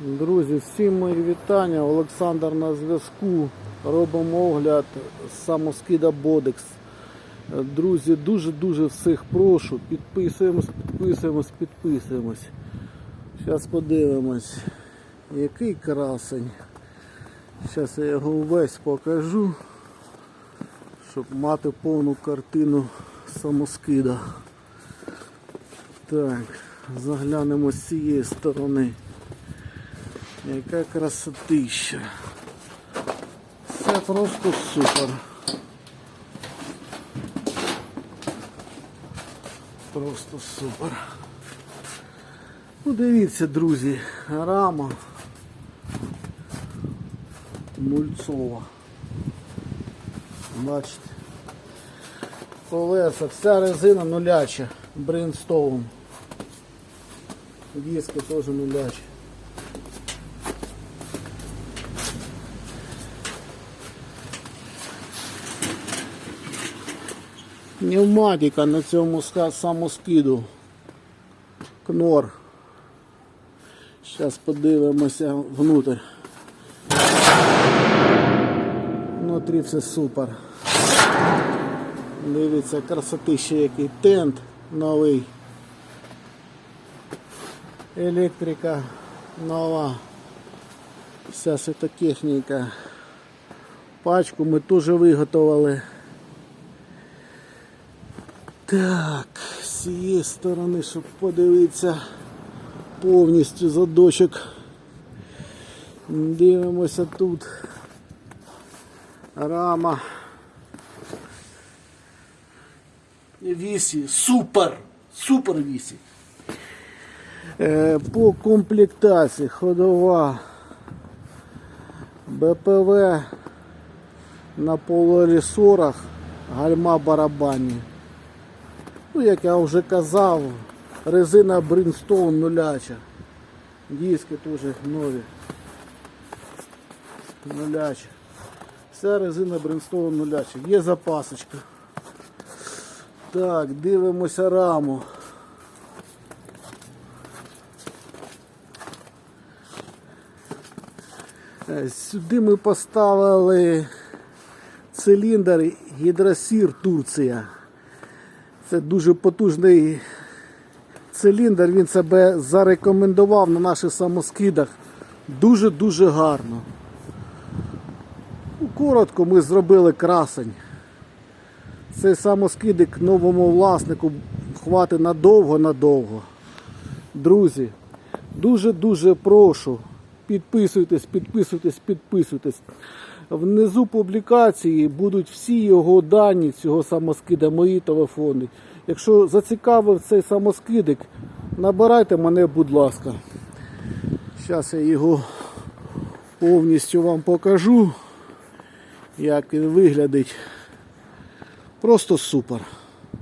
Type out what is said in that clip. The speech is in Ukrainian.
Друзі, всім мої вітання. Олександр на зв'язку. Робимо огляд самоскида Бодекс. Друзі, дуже-дуже всіх прошу. Підписуємось, підписуємось, підписуємось. Зараз подивимось, який красень. Зараз я його весь покажу, щоб мати повну картину самоскида. Так, заглянемо з цієї сторони. Яка красотища. Все просто супер. Просто супер. Ну дивіться, друзі, рама мульцова. Бачите. Колеса, вся резина нуляча, Бринстоун. Диски теж нулячі. Пневматика на цьому самоскиду. Кнор. Зараз подивимося внутрь. Внутрі все супер. Дивіться, красотища який тент новий. Електрика нова. Вся світотехніка. Пачку ми теж виготовили. Так, з цієї сторони, щоб подивитися повністю задочок. Дивимося тут. Рама. Вісі. Супер! Супер вісі. Е, По комплектації ходова БПВ на полуресорах, гальма барабанні. Ну, як я вже казав, резина Brimstone нуляча. Диски теж нові. Нуляча. Вся резина Brimstone нуляча. Є запасочка. Так, дивимося раму. Е, Сюди ми поставили циліндр Гідросір Турція. Це дуже потужний циліндр, він себе зарекомендував на наших самоскидах дуже-дуже гарно. Ну, Коротко ми зробили красень. Цей самоскидик новому власнику хватить надовго-надовго. Друзі, дуже-дуже прошу. Підписуйтесь, підписуйтесь, підписуйтесь. Внизу публікації будуть всі його дані цього самоскида, мої телефони. Якщо зацікавив цей самоскидик, набирайте мене, будь ласка. Зараз я його повністю вам покажу, як він виглядить. Просто супер.